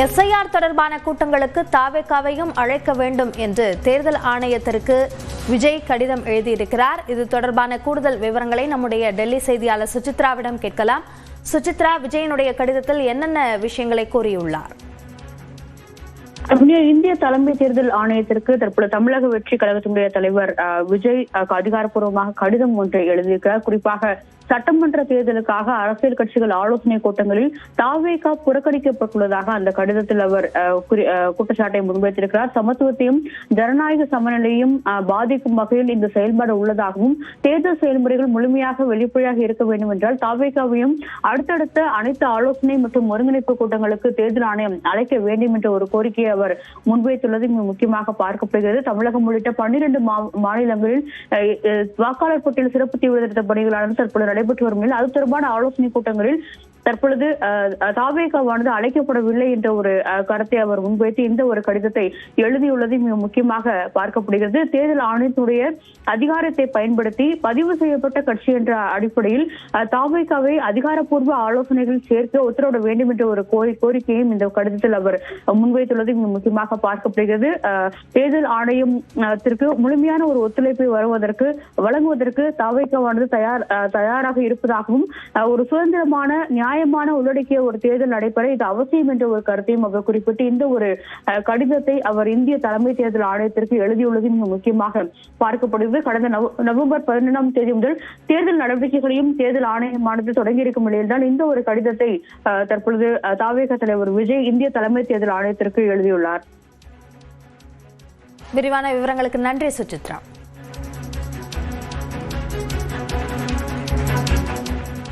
SIR தொடர்பான கூட்டங்களுக்கு தாவேக்காவையும் அழைக்க வேண்டும் என்று தேர்தல் ஆணையத்திற்கு விஜய் கடிதம் எழுதியிருக்கிறார். இது தொடர்பான கூடுதல் விவரங்களை நம்முடைய டெல்லி செய்தியாளர் சுசித்ராவிடம் கேட்கலாம். சுசித்ரா விஜயனுடைய கடிதத்தில் என்னென்ன விஷயங்களை கூறியுள்ளார்? இந்திய தலைமை தேர்தல் ஆணையத்திற்கு தற்போது தமிழக வெற்றி கழகத்தினுடைய தலைவர் விஜய் அதிகாரப்பூர்வமாக கடிதம் ஒன்றை எழுதியிருக்கிறார். குறிப்பாக சட்டமன்ற தேர்தலுக்காக அரசியல் கட்சிகள் ஆலோசனை கூட்டங்களில் தாவேகா புறக்கணிக்கப்பட்டுள்ளதாக அந்த கடிதத்தில் அவர் குற்றச்சாட்டை முன்வைத்திருக்கிறார். சமத்துவத்தையும் ஜனநாயக சமநிலையும் அஹ், பாதிக்கும் வகையில் இந்த செயல்பாடு உள்ளதாகவும் தேர்தல் செயல்முறைகள் முழுமையாக வெளிப்படையாக இருக்க வேண்டும் என்றால் தாவேகாவையும் அடுத்தடுத்த அனைத்து ஆலோசனை மற்றும் ஒருங்கிணைப்பு கூட்டங்களுக்கு தேர்தல் ஆணையம் அழைக்க வேண்டும் என்ற ஒரு கோரிக்கையை அவர் முன்வைத்துள்ளது முக்கியமாக பார்க்கப்படுகிறது. தமிழகம் உள்ளிட்ட பன்னிரண்டு மாநிலங்களில் வாக்காளர் பட்டியல் சிறப்பு தீவிர பணிகளானது தற்போது நடைபெற்று வரும் நிலையில் அது தொடர்பான ஆலோசனை கூட்டங்களில் தற்பொழுது தாவேகாவானது அழைக்கப்படவில்லை என்ற ஒரு கருத்தை அவர் முன்வைத்து இந்த ஒரு கடிதத்தை எழுதியுள்ளது மிக முக்கியமாக பார்க்கப்படுகிறது. தேர்தல் ஆணையத்துடைய அதிகாரத்தை பயன்படுத்தி பதிவு செய்யப்பட்ட கட்சி என்ற அடிப்படையில் தாவேகாவை அதிகாரப்பூர்வ ஆலோசனைகள் சேர்க்க உத்தரவிட வேண்டும் என்ற ஒரு கோரி கோரிக்கையும் இந்த கடிதத்தில் அவர் முன்வைத்துள்ளது. மிக முக்கியமாக பார்க்கப்படுகிறது. தேர்தல் ஆணையத்திற்கு முழுமையான ஒரு ஒத்துழைப்பை வருவதற்கு வழங்குவதற்கு தாவேகாவானது தயார் தயாராக இருப்பதாகவும் ஒரு சுதந்திரமான நியாய நியாயமான உள்ளடக்கிய ஒரு தேர்தல் நடைபெற இது அவசியம் என்ற ஒரு கருத்தையும் அவர் குறிப்பிட்டு இந்த ஒரு கடிதத்தை அவர் இந்திய தலைமை தேர்தல் ஆணையத்திற்கு எழுதியுள்ளது. மிக முக்கியமாக பார்க்கப்படுகிறது. கடந்த நவம்பர் பதினொன்றாம் தேதி முதல் தேர்தல் நடவடிக்கைகளையும் தேர்தல் ஆணையமானது தொடங்கியிருக்கும் நிலையில்தான் இந்த ஒரு கடிதத்தை தற்பொழுது தாவேக தலைவர் விஜய் இந்திய தலைமை தேர்தல் ஆணையத்திற்கு எழுதியுள்ளார். விரிவான விவரங்களுக்கு நன்றி சுசித்ரா.